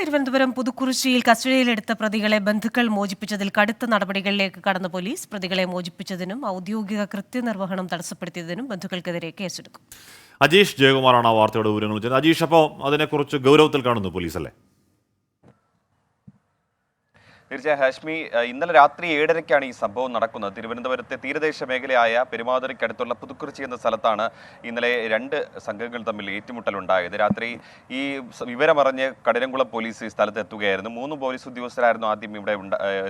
തിരുവനന്തപുരം പുതുക്കുറിശ്ശിയിൽ കസ്റ്റഡിയിലെടുത്ത പ്രതികളെ ബന്ധുക്കൾ മോചിപ്പിച്ചതിൽ കടുത്ത നടപടികളിലേക്ക് കടന്ന പോലീസ് പ്രതികളെ മോചിപ്പിച്ചതിനും ഔദ്യോഗിക കൃത്യനിർവഹണം തടസ്സപ്പെടുത്തിയതിനും ബന്ധുക്കൾക്കെതിരെ കേസെടുക്കും. അജീഷ് ജയകുമാറാണ് ആ വാർത്തയുടെ വിവരങ്ങൾ അജീഷ് അപ്പോൾ അതിനെക്കുറിച്ച് ഗൗരവത്തിൽ കാണുന്നു പോലീസ് അല്ലേ തീർച്ചയായും ഹാഷ്മി ഇന്നലെ രാത്രി ഏഴരയ്ക്കാണ് ഈ സംഭവം നടക്കുന്നത്. തിരുവനന്തപുരത്തെ തീരദേശ മേഖലയായ പെരുമാതുരയ്ക്കടുത്തുള്ള പുതുക്കുറിച്ചി എന്ന സ്ഥലത്താണ് ഇന്നലെ രണ്ട് സംഘങ്ങൾ തമ്മിൽ ഏറ്റുമുട്ടലുണ്ടായത് രാത്രി ഈ വിവരമറിഞ്ഞ് കഠിനംകുളം പോലീസ് ഈ സ്ഥലത്ത് എത്തുകയായിരുന്നു. മൂന്ന് പോലീസ് ഉദ്യോഗസ്ഥരായിരുന്നു ആദ്യം ഇവിടെ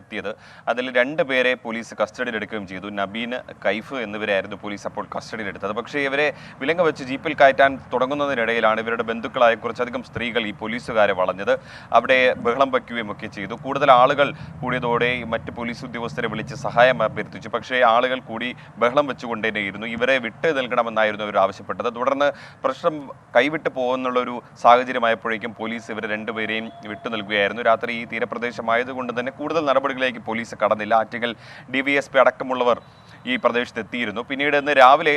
എത്തിയത്. അതിൽ രണ്ട് പേരെ പോലീസ് കസ്റ്റഡിയിലെടുക്കുകയും ചെയ്തു. നബീൻ കൈഫ് എന്നിവരായിരുന്നു പോലീസ് അപ്പോൾ കസ്റ്റഡിയിലെടുത്തത്. പക്ഷേ ഇവരെ വിലങ്ങ വെച്ച് ജീപ്പിൽ കയറ്റാൻ തുടങ്ങുന്നതിനിടയിലാണ് ഇവരുടെ ബന്ധുക്കളായ കുറച്ചധികം സ്ത്രീകൾ ഈ പോലീസുകാരെ വളഞ്ഞത്. അവിടെ ബഹളം വയ്ക്കുകയും ഒക്കെ ചെയ്തു. കൂടുതൽ ആളുകൾ കൂടിയതോടെ മറ്റ് പോലീസ് ഉദ്യോഗസ്ഥരെ വിളിച്ച് സഹായം അഭ്യർത്ഥിച്ചു. പക്ഷേ ആളുകൾ കൂടി ബഹളം വെച്ചുകൊണ്ടേയിരുന്നു. ഇവരെ വിട്ട് നൽകണമെന്നായിരുന്നു അവർ ആവശ്യപ്പെട്ടത്. തുടർന്ന് പ്രശ്നം കൈവിട്ട് പോകുന്നുള്ളൊരു സാഹചര്യമായപ്പോഴേക്കും പോലീസ് ഇവരെ രണ്ടുപേരെയും വിട്ടു നൽകുകയായിരുന്നു. രാത്രി ഈ തീരപ്രദേശമായതുകൊണ്ട് തന്നെ കൂടുതൽ നടപടികളിലേക്ക് police കടന്നില്ല. Attukal D V S P അടക്കമുള്ളവർ ഈ പ്രദേശത്ത് എത്തിയിരുന്നു. പിന്നീട് ഇന്ന് രാവിലെ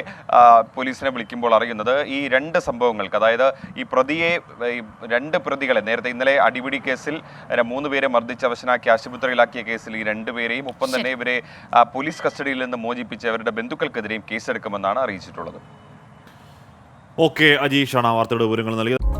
പോലീസിനെ വിളിക്കുമ്പോൾ അറിയുന്നത് ഈ രണ്ട് സംഭവങ്ങൾക്ക് അതായത് ഈ പ്രതിയെ രണ്ട് പ്രതികളെ നേരത്തെ ഇന്നലെ അടിപിടി കേസിൽ മൂന്ന് പേരെ മർദ്ദിച്ച് അവശനാക്കി ആശുപത്രിയിലാക്കിയ കേസിൽ ഈ രണ്ടുപേരെയും ഒപ്പം തന്നെ ഇവരെ പോലീസ് കസ്റ്റഡിയിൽ നിന്ന് മോചിപ്പിച്ച് അവരുടെ ബന്ധുക്കൾക്കെതിരെയും കേസെടുക്കുമെന്നാണ് അറിയിച്ചിട്ടുള്ളത്. ഓക്കെ അജീഷാണ് ആ വാർത്തയുടെ വിവരങ്ങൾ നൽകിയത്.